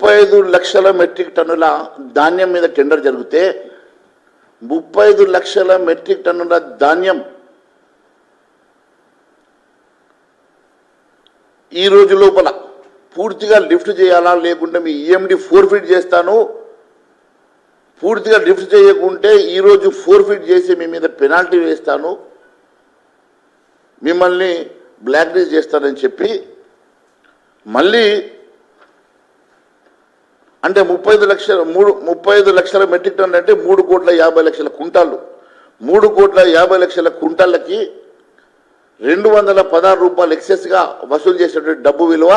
ముప్పై ఐదు లక్షల మెట్రిక్ టన్నుల ధాన్యం మీద టెండర్ జరిగితే ముప్పై ఐదు లక్షల మెట్రిక్ టన్నుల ధాన్యం ఈ రోజు లోపల పూర్తిగా లిఫ్ట్ చేయాలా లేకుంటే మీ ఈఎండి ఫోర్ఫిట్ చేస్తాను? పూర్తిగా లిఫ్ట్ చేయకుంటే ఈరోజు ఫోర్ఫిట్ చేసి మీ మీద పెనాల్టీ వేస్తాను? మిమ్మల్ని బ్లాక్ లిస్ట్ చేస్తానని చెప్పి మళ్ళీ అంటే ముప్పై ఐదు లక్షల మూడు ముప్పై ఐదు లక్షల మెట్రిక్ టన్ అంటే మూడు కోట్ల యాభై లక్షల కుంటాళ్ళు. మూడు కోట్ల యాభై లక్షల కుంటాళ్ళకి రెండు వందల పదహారు రూపాయలు ఎక్సెస్గా వసూలు చేసేటువంటి డబ్బు విలువ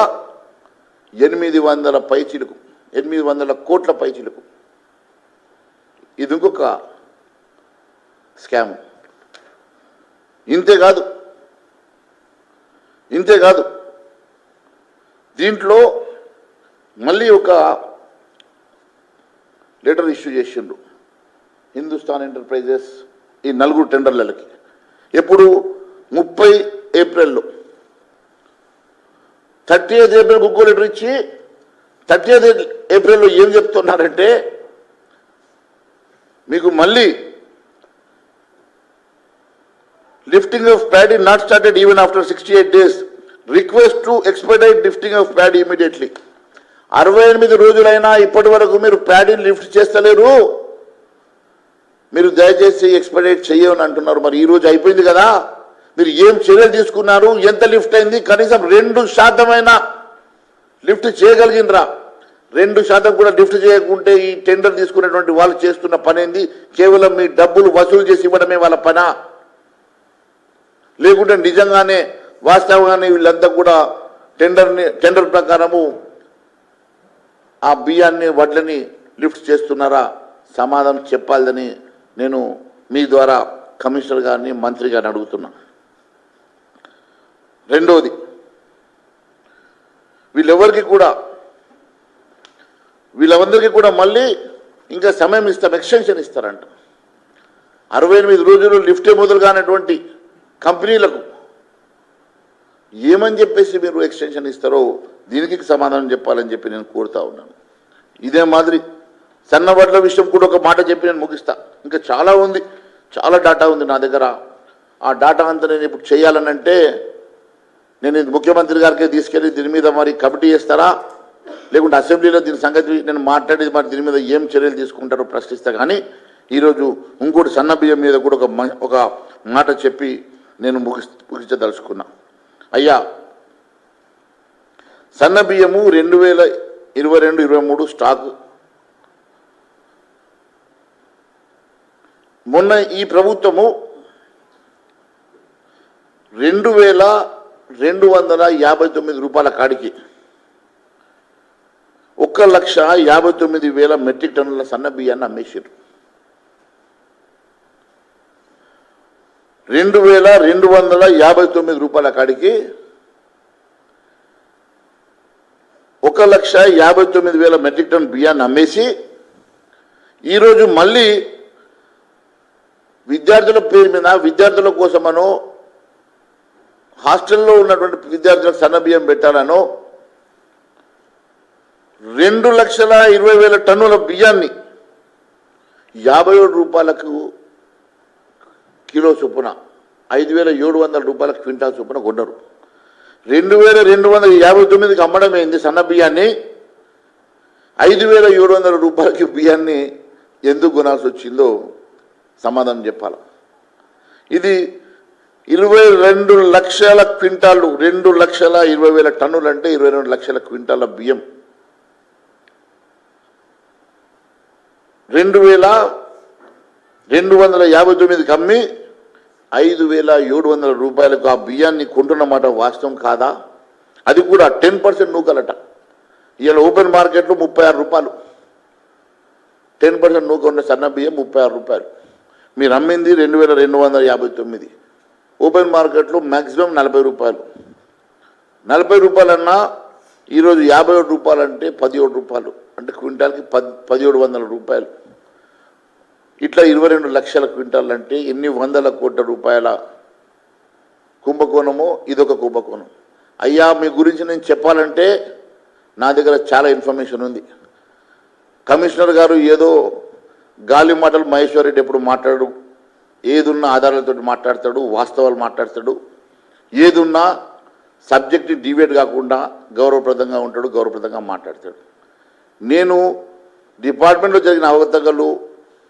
ఎనిమిది వందల పైచిలుకు ఎనిమిది వందల కోట్ల పైచిలుకు. ఇది ఇంకొక స్కామ్ ఇంతేకాదు ఇంతేకాదు దీంట్లో మళ్ళీ ఒక లెటర్ ఇష్యూ చేసిండ్రు. హిందుస్థాన్ ఎంటర్ప్రైజెస్ ఈ నలుగురు టెండర్లకి. ఎప్పుడు? ముప్పై ఏప్రిల్లో. థర్టీ ఎయిత్ ఏప్రిల్ ఇంకో లెటర్ ఇచ్చి థర్టీ ఎయిత్ ఏప్రిల్లో ఏం చెప్తున్నారంటే మీకు మళ్ళీ lifting of paddy not started even after sixty eight days request to expedite lifting of paddy immediately అరవై ఎనిమిది రోజులైనా ఇప్పటి వరకు మీరు ప్యాడీని లిఫ్ట్ చేస్తలేరు. మీరు దయచేసి ఎక్స్పైరేట్ చేయమని అంటున్నారు. మరి ఈ రోజు అయిపోయింది కదా. మీరు ఏం చర్యలు తీసుకున్నారు? ఎంత లిఫ్ట్ అయింది? కనీసం రెండు శాతమైన లిఫ్ట్ చేయగలిగినరా? రెండు శాతం కూడా లిఫ్ట్ చేయకుంటే ఈ టెండర్ తీసుకునేటువంటి వాళ్ళు చేస్తున్న పని కేవలం మీ డబ్బులు వసూలు చేసి ఇవ్వడమే వాళ్ళ పనా. లేకుంటే నిజంగానే వాస్తవంగానే వీళ్ళంతా కూడా టెండర్ని టెండర్ ప్రకారము ఆ బియ్యాన్ని వడ్లని లిఫ్ట్ చేస్తున్నారా? సమాధానం చెప్పాలని నేను మీ ద్వారా కమిషనర్ గారిని మంత్రి గారిని అడుగుతున్నా. రెండవది వీళ్ళెవరికి కూడా వీళ్ళందరికీ కూడా మళ్ళీ ఇంకా సమయం ఇస్తాం ఎక్స్టెన్షన్ ఇస్తారంట. అరవై ఎనిమిది రోజులు లిఫ్టే మొదలుగానటువంటి కంపెనీలకు ఏమని చెప్పేసి మీరు ఎక్స్టెన్షన్ ఇస్తారో దీనికి సమాధానం చెప్పాలని చెప్పి నేను కోరుతా ఉన్నాను. ఇదే మాదిరి సన్నబడ్ల విషయం కూడా ఒక మాట చెప్పి నేను ముగిస్తా. ఇంకా చాలా ఉంది. చాలా డాటా ఉంది నా దగ్గర. ఆ డాటా అంతా నేను ఇప్పుడు చేయాలని అంటే నేను ఇది ముఖ్యమంత్రి గారికి తీసుకెళ్ళి దీని మీద మరి కమిటీ చేస్తారా? లేకుంటే అసెంబ్లీలో దీని సంగతి నేను మాట్లాడి మరి దీని మీద ఏం చర్యలు తీసుకుంటారో ప్రశ్నిస్తా. కానీ ఈరోజు ఇంకోటి సన్న బియ్యం మీద కూడా ఒక ఒక మాట చెప్పి నేను ముగి ముగించదలుచుకున్నాను అయ్యా సన్న బియ్యము రెండు వేల ఇరవై రెండు ఇరవై మూడు స్టాక్. మొన్న ఈ ప్రభుత్వము రెండు వేల రెండు వందల యాభై తొమ్మిది రూపాయల కాడికి ఒక్క లక్ష యాభై తొమ్మిది వేల మెట్రిక్ టన్నుల సన్న బియ్యాన్ని అమ్మేసారు రెండు వేల రెండు వందల యాభై తొమ్మిది రూపాయల కాడికి ఒక లక్ష యాభై తొమ్మిది వేల మెట్రిక్ టన్ బియ్యాన్ని అమ్మేసి ఈరోజు మళ్ళీ విద్యార్థుల పేరు మీద విద్యార్థుల కోసమను హాస్టల్లో ఉన్నటువంటి విద్యార్థులకు సన్న బియ్యం పెట్టాలనో రెండు లక్షల ఇరవై వేల టన్నుల బియ్యాన్ని యాభై ఏడు రూపాయలకు కిలో చొప్పున ఐదు వేల ఏడు వందల రూపాయల క్వింటాల్ చొప్పున కొన్నారు. రెండు వేల రెండు వందల యాభై తొమ్మిదికి అమ్మడం ఏంది సన్న బియ్యాన్ని? ఐదు వేల ఏడు వందల రూపాయలకి బియ్యాన్ని ఎందుకు కొనాల్సి వచ్చిందో సమాధానం చెప్పాలి. ఇది ఇరవై రెండు లక్షల క్వింటాలు రెండు లక్షల ఇరవై వేల టన్నులు అంటే ఇరవై రెండు లక్షల క్వింటాల బియ్యం. రెండు వేల రెండు వందల యాభై తొమ్మిదికి అమ్మి ఐదు వేల ఏడు వందల రూపాయలకు ఆ బియ్యాన్ని కొంటున్నమాట వాస్తవం కాదా? అది కూడా టెన్ పర్సెంట్ నూకలట. ఇవాళ ఓపెన్ మార్కెట్లో ముప్పై ఆరు రూపాయలు. టెన్ పర్సెంట్ నూక ఉన్న సన్న బియ్యం ముప్పై ఆరు రూపాయలు. మీరు అమ్మింది రెండు వేల రెండు వందల యాభై తొమ్మిది. ఓపెన్ మార్కెట్లో మ్యాక్సిమం నలభై రూపాయలు. నలభై రూపాయలన్నా ఈరోజు యాభై ఏడు రూపాయలు అంటే పదిహేడు రూపాయలు. అంటే క్వింటాల్కి పది పదిహేడు వందల రూపాయలు. ఇట్లా ఇరవై రెండు లక్షల క్వింటాల్ అంటే ఎన్ని వందల కోట్ల రూపాయల కుంభకోణమో ఇదొక కుంభకోణం. అయ్యా మీ గురించి నేను చెప్పాలంటే నా దగ్గర చాలా ఇన్ఫర్మేషన్ ఉంది. కమిషనర్ గారు ఏదో గాలి మాటలు మహేశ్వర్ రెడ్డి ఎప్పుడు మాట్లాడు ఏదున్న ఆధారాలతో మాట్లాడతాడు వాస్తవాలు మాట్లాడతాడు ఏదున్నా సబ్జెక్ట్ డివేట్ కాకుండా గౌరవప్రదంగా ఉంటాడు గౌరవప్రదంగా మాట్లాడతాడు. నేను డిపార్ట్మెంట్లో జరిగిన అవగతలు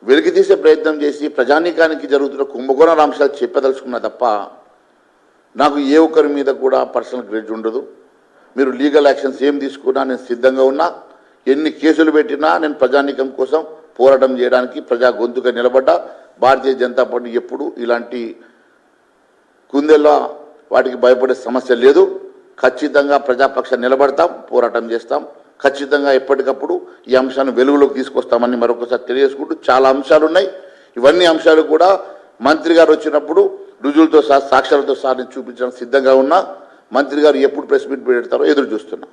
వెలికి తీసే ప్రయత్నం చేసి ప్రజానీకానికి జరుగుతున్న కుంభకోణ అంశాలు చెప్పదలుచుకున్నా తప్ప నాకు ఏ ఒక్కరి మీద కూడా పర్సనల్ గ్రేడ్ ఉండదు. మీరు లీగల్ యాక్షన్స్ ఏం తీసుకున్నా నేను సిద్ధంగా ఉన్నా. ఎన్ని కేసులు పెట్టినా నేను ప్రజానీకం కోసం పోరాటం చేయడానికి ప్రజా గొంతుగా నిలబడ్డా. భారతీయ జనతా పార్టీ ఎప్పుడు ఇలాంటి కుందెల వాటికి భయపడే సమస్య లేదు. ఖచ్చితంగా ప్రజాపక్ష నిలబడతాం పోరాటం చేస్తాం. ఖచ్చితంగా ఎప్పటికప్పుడు ఈ అంశాన్ని వెలుగులోకి తీసుకొస్తామని మరొకసారి తెలియజేసుకుంటూ చాలా అంశాలు ఉన్నాయి. ఇవన్నీ అంశాలు కూడా మంత్రి గారు వచ్చినప్పుడు రుజువులతో సహా సాక్ష్యాలతో సహా నేను చూపించడానికి సిద్ధంగా ఉన్నా. మంత్రి గారు ఎప్పుడు ప్రెస్ మీట్ పెడతారో ఎదురు చూస్తున్నా.